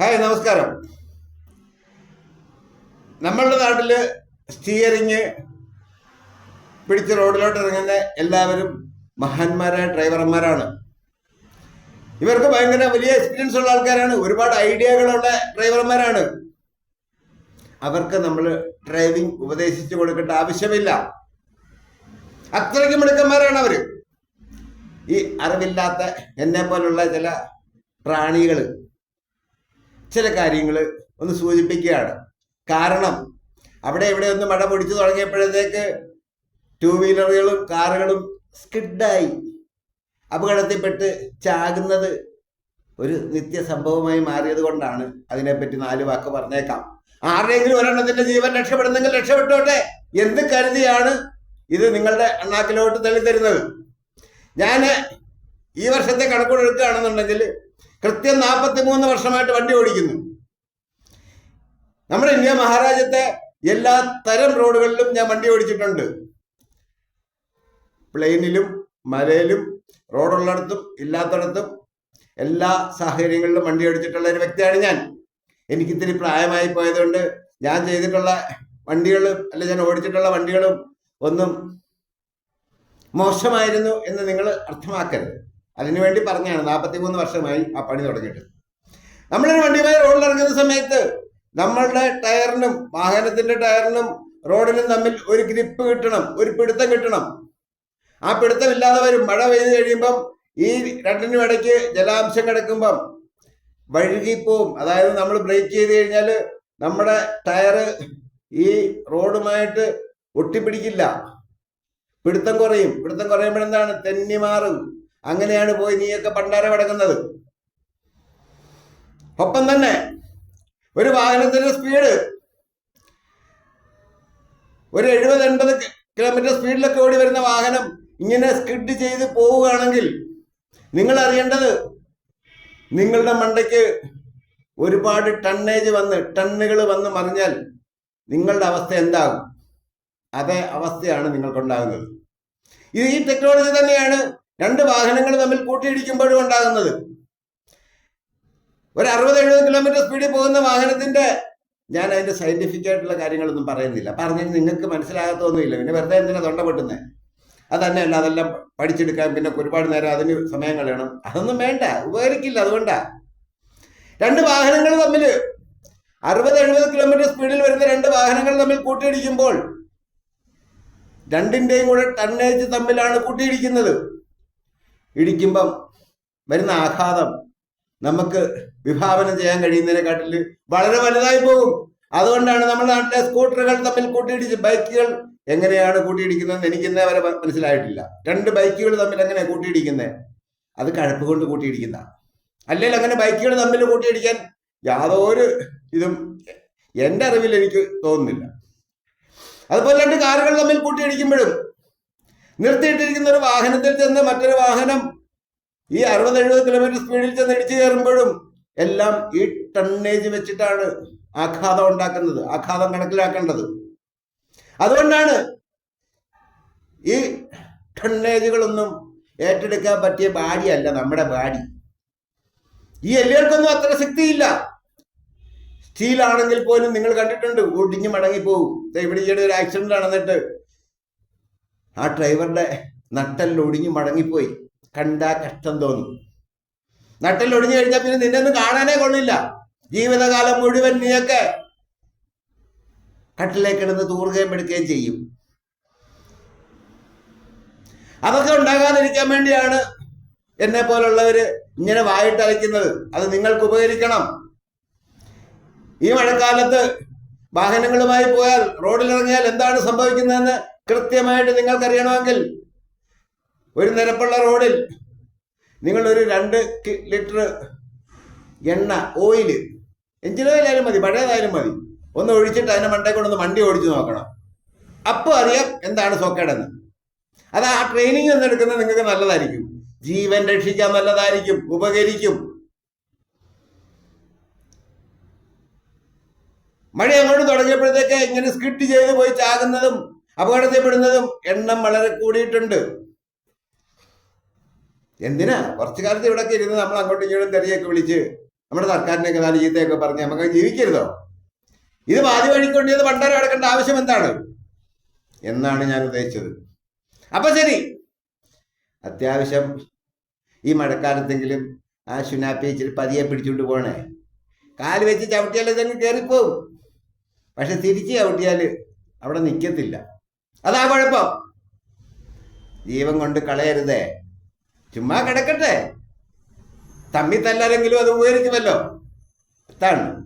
Hi നമസ്കാരം. നമ്മളുടെ നാട്ടിൽ സ്റ്റിയറിങ് പിടിച്ച് റോഡിലോട്ട് ഇറങ്ങുന്ന എല്ലാവരും മഹാന്മാരായ ഡ്രൈവർമാരാണ് ഇവർക്ക് ഭയങ്കര വലിയ എക്സ്പീരിയൻസ് ഉള്ള ആൾക്കാരാണ്. ഒരുപാട് ഐഡിയകളുള്ള ഡ്രൈവർമാരാണ് അവർക്ക് നമ്മൾ ഡ്രൈവിംഗ് ഉപദേശിച്ചു കൊടുക്കേണ്ട ആവശ്യമില്ല. അത്രയ്ക്ക് മിടുക്കന്മാരാണ് അവർ. ഈ അറിവില്ലാത്ത എന്നെ പോലുള്ള ചില പ്രാണികൾ ചില കാര്യങ്ങൾ ഒന്ന് സൂചിപ്പിക്കുകയാണ്. കാരണം അവിടെ ഇവിടെ ഒന്ന് മഴ പൊടിച്ചു തുടങ്ങിയപ്പോഴത്തേക്ക് ടൂ വീലറുകളും കാറുകളും സ്കിഡായി. അപകടത്തിൽപ്പെട്ട് ചാകുന്നത് ഒരു നിത്യ സംഭവമായി മാറിയത് കൊണ്ടാണ്. അതിനെപ്പറ്റി നാല് വാക്ക് പറഞ്ഞേക്കാം. ആരുടെയെങ്കിലും ഒരെണ്ണത്തിന്റെ ജീവൻ രക്ഷപ്പെടുന്നെങ്കിൽ രക്ഷപ്പെട്ടോട്ടെ എന്ത് കരുതിയാണ് ഇത് നിങ്ങളുടെ അണ്ണാക്കിലോട്ട് തള്ളി തരുന്നത് ഞാൻ ഈ വർഷത്തെ കണക്കൂടെ എടുക്കുകയാണെന്നുണ്ടെങ്കിൽ കൃത്യം നാൽപ്പത്തി മൂന്ന് വർഷമായിട്ട് വണ്ടി ഓടിക്കുന്നു. നമ്മുടെ ഇന്ത്യ മഹാരാജ്യത്തെ എല്ലാ തരം റോഡുകളിലും ഞാൻ വണ്ടി ഓടിച്ചിട്ടുണ്ട്. പ്ലെയിനിലും മലയിലും റോഡുള്ളിടത്തും ഇല്ലാത്തടത്തും എല്ലാ സാഹചര്യങ്ങളിലും വണ്ടി ഓടിച്ചിട്ടുള്ള ഒരു വ്യക്തിയാണ് ഞാൻ. എനിക്ക് ഇത്തിരി പ്രായമായി പോയതുകൊണ്ട് ഞാൻ ചെയ്തിട്ടുള്ള വണ്ടികളും അല്ലെ ഞാൻ ഓടിച്ചിട്ടുള്ള വണ്ടികളും ഒന്നും മോശമായിരുന്നു എന്ന് നിങ്ങൾ അർത്ഥമാക്കരുത്. അതിനുവേണ്ടി പറഞ്ഞാണ് നാൽപ്പത്തി മൂന്ന് വർഷമായി ആ പണി തുടങ്ങിയിട്ട്. നമ്മളൊരു വണ്ടിയുമായി റോഡിൽ ഇറങ്ങുന്ന സമയത്ത് നമ്മളുടെ ടയറിനും വാഹനത്തിന്റെ ടയറിനും റോഡിനും തമ്മിൽ ഒരു ഗ്രിപ്പ് കിട്ടണം ഒരു പിടുത്തം കിട്ടണം. ആ പിടുത്തം ഇല്ലാതെ വരും. മഴ പെയ്ത് കഴിയുമ്പം ഈ രണ്ടിനും ഇടയ്ക്ക് ജലാംശം കിടക്കുമ്പം വഴുകിപ്പോവും. അതായത് നമ്മൾ ബ്രേക്ക് ചെയ്ത് കഴിഞ്ഞാൽ നമ്മുടെ ടയറ് ഈ റോഡുമായിട്ട് ഒട്ടിപ്പിടിക്കില്ല. പിടുത്തം കുറയും. പിടുത്തം കുറയുമ്പോഴെന്താണ്? തെന്നി മാറും. അങ്ങനെയാണ് പോയി നീയൊക്കെ പണ്ടാര കിടക്കുന്നത് ഒപ്പം തന്നെ ഒരു വാഹനത്തിന്റെ സ്പീഡ് ഒരു എഴുപത് എൺപത് കിലോമീറ്റർ സ്പീഡിലൊക്കെ ഓടി വരുന്ന വാഹനം ഇങ്ങനെ സ്കിഡ് ചെയ്ത് പോവുകയാണെങ്കിൽ നിങ്ങൾ അറിയേണ്ടത് നിങ്ങളുടെ മണ്ടയ്ക്ക് ഒരുപാട് ടണ്ണേജ് വന്ന് ടണ്ണുകൾ വന്ന് മറിഞ്ഞാൽ നിങ്ങളുടെ അവസ്ഥ എന്താകും? അതേ അവസ്ഥയാണ് നിങ്ങൾക്കുണ്ടാകുന്നത്. ഇത് ഈ ടെക്നോളജി തന്നെയാണ് രണ്ട് വാഹനങ്ങൾ തമ്മിൽ കൂട്ടിയിടിക്കുമ്പോഴും ഉണ്ടാകുന്നത്. ഒരു അറുപത് എഴുപത് കിലോമീറ്റർ സ്പീഡിൽ പോകുന്ന വാഹനത്തിന്റെ ഞാൻ അതിന്റെ സയന്റിഫിക് ആയിട്ടുള്ള കാര്യങ്ങളൊന്നും പറയുന്നില്ല. പറഞ്ഞാൽ നിങ്ങൾക്ക് മനസ്സിലാകത്തൊന്നുമില്ല. പിന്നെ വെറുതെ എന്തിനാ തൊണ്ട പൊട്ടുന്നത് അതന്നെയല്ല അതെല്ലാം പഠിച്ചെടുക്കാൻ പിന്നെ ഒരുപാട് നേരം അതിന് സമയം കളയണം. അതൊന്നും വേണ്ട ഉപകരിക്കില്ല അതുകൊണ്ട. രണ്ട് വാഹനങ്ങൾ തമ്മിൽ അറുപത് എഴുപത് കിലോമീറ്റർ സ്പീഡിൽ വരുന്ന രണ്ട് വാഹനങ്ങൾ തമ്മിൽ കൂട്ടിയിടിക്കുമ്പോൾ രണ്ടിന്റെയും കൂടെ ടണ്ണേജ് തമ്മിലാണ് കൂട്ടിയിടിക്കുന്നത്. ഇടിക്കുമ്പം വരുന്ന ആഘാതം നമുക്ക് വിഭാവനം ചെയ്യാൻ കഴിയുന്നതിനെക്കാട്ടിൽ വളരെ വലുതായി പോകും. അതുകൊണ്ടാണ് നമ്മുടെ നാട്ടിലെ സ്കൂട്ടറുകൾ തമ്മിൽ കൂട്ടിയിടിച്ച് ബൈക്കുകൾ എങ്ങനെയാണ് കൂട്ടിയിടിക്കുന്നതെന്ന് എനിക്ക് ഇന്നേ വരെ മനസ്സിലായിട്ടില്ല. രണ്ട് ബൈക്കുകൾ തമ്മിൽ എങ്ങനെയാണ് കൂട്ടിയിടിക്കുന്നത് അത് കഴപ്പ് കൊണ്ട് കൂട്ടിയിടിക്കുന്ന അല്ലെങ്കിൽ അങ്ങനെ ബൈക്കുകൾ തമ്മിൽ കൂട്ടിയിടിക്കാൻ യാതൊരു ഇതും എന്റെ അറിവിൽ എനിക്ക് തോന്നുന്നില്ല. അതുപോലെ രണ്ട് കാറുകൾ തമ്മിൽ കൂട്ടിയിടിക്കുമ്പോഴും നിർത്തിയിട്ടിരിക്കുന്ന ഒരു വാഹനത്തിൽ ചെന്ന് മറ്റൊരു വാഹനം ഈ അറുപത് എഴുപത് കിലോമീറ്റർ സ്പീഡിൽ ചെന്ന് ഇടിച്ചു കയറുമ്പോഴും എല്ലാം ഈ ടണ്ണേജ് വെച്ചിട്ടാണ് ആഘാതം ഉണ്ടാക്കുന്നത് ആഘാതം കണക്കിലാക്കേണ്ടത്. അതുകൊണ്ടാണ് ഈ ടണ്ണേജുകളൊന്നും ഏറ്റെടുക്കാൻ പറ്റിയ ബാഡിയല്ല നമ്മുടെ ബാഡി ഈ എല്ലുകൾക്കൊന്നും അത്ര ശക്തിയില്ല. സ്റ്റീൽ ആണെങ്കിൽ പോലും നിങ്ങൾ കണ്ടിട്ടുണ്ട് ഒടിഞ്ഞു മടങ്ങിപ്പോകും. ഇവിടെ ഈയിടെ ഒരു ആക്സിഡന്റ് നടന്നിട്ട് ആ ഡ്രൈവറുടെ നട്ടെല്ലാം ഒടിഞ്ഞു മടങ്ങിപ്പോയി. കണ്ടാ കഷ്ടം തോന്നും. നട്ടെല്ലാം ഒടിഞ്ഞു കഴിഞ്ഞാൽ പിന്നെ നിന്നെ ഒന്നും കാണാനേ കൊള്ളില്ല. ജീവിതകാലം മുഴുവൻ നീയൊക്കെ കട്ടിലേക്ക് കിടന്ന് തൂറുകയും എടുക്കുകയും ചെയ്യും. അതൊക്കെ ഉണ്ടാകാതിരിക്കാൻ വേണ്ടിയാണ് എന്നെ പോലുള്ളവര് ഇങ്ങനെ വായിട്ട് അയക്കുന്നത് അത് നിങ്ങൾക്ക് ഉപകരിക്കണം. ഈ മഴക്കാലത്ത് വാഹനങ്ങളുമായി പോയാൽ റോഡിലിറങ്ങിയാൽ എന്താണ് സംഭവിക്കുന്നതെന്ന് കൃത്യമായിട്ട് നിങ്ങൾക്കറിയണമെങ്കിൽ ഒരു നിരപ്പുള്ള റോഡിൽ നിങ്ങളൊരു രണ്ട് ലിറ്റർ എണ്ണ ഓയിൽ എഞ്ചിനോയിലായാലും മതി പഴയതായാലും മതി. ഒന്ന് ഒഴിച്ചിട്ട് അതിനെ മണ്ടേ കൊണ്ടൊന്ന് വണ്ടി ഓടിച്ചു നോക്കണം. അപ്പോൾ അറിയാം എന്താണ് സോക്കേടെന്ന്. അത് ആ ട്രെയിനിങ് എന്നെടുക്കുന്നത് നിങ്ങൾക്ക് നല്ലതായിരിക്കും. ജീവൻ രക്ഷിക്കാൻ നല്ലതായിരിക്കും ഉപകരിക്കും. മഴ അങ്ങോട്ട് തുടങ്ങിയപ്പോഴത്തേക്ക് ഇങ്ങനെ സ്കിഡ് ചെയ്ത് പോയി ചാകുന്നതും അപകടത്തിൽപ്പെടുന്നതും എണ്ണം വളരെ കൂടിയിട്ടുണ്ട്. എന്തിനാ? കുറച്ചു കാലത്ത് ഇവിടെ ഇരുന്ന് നമ്മൾ അങ്ങോട്ടും ഇങ്ങോട്ടും തെറിയൊക്കെ വിളിച്ച് നമ്മുടെ സർക്കാരിനെയൊക്കെ നാല് ചീത്തയൊക്കെ പറഞ്ഞ് നമുക്ക് ജീവിക്കരുതോ? ഇത് വാതി വഴിക്കൊണ്ട് ഇത് പണ്ടാരം അടക്കേണ്ട ആവശ്യം എന്താണ്? എന്നാണ് ഞാൻ ഉദ്ദേശിച്ചത്. അപ്പൊ ശരി. അത്യാവശ്യം ഈ മഴക്കാലത്തെങ്കിലും ആ ശുനാപ്പി ഇച്ചിരി പതിയെ പിടിച്ചുകൊണ്ട് പോണേ. കാൽ വെച്ച് ചവിട്ടിയാൽ ഇതങ്ങ് കയറിപ്പോവും പക്ഷെ തിരിച്ച് ചവിട്ടിയാൽ അവിടെ നിൽക്കത്തില്ല അതാ കുഴപ്പം. ജീവൻ കൊണ്ട് കളയരുതേ. ചുമ്മാ കിടക്കട്ടെ. തമ്മി തല്ലാരെങ്കിലും അത് ഉപകരിക്കുമല്ലോ. അതാണ്.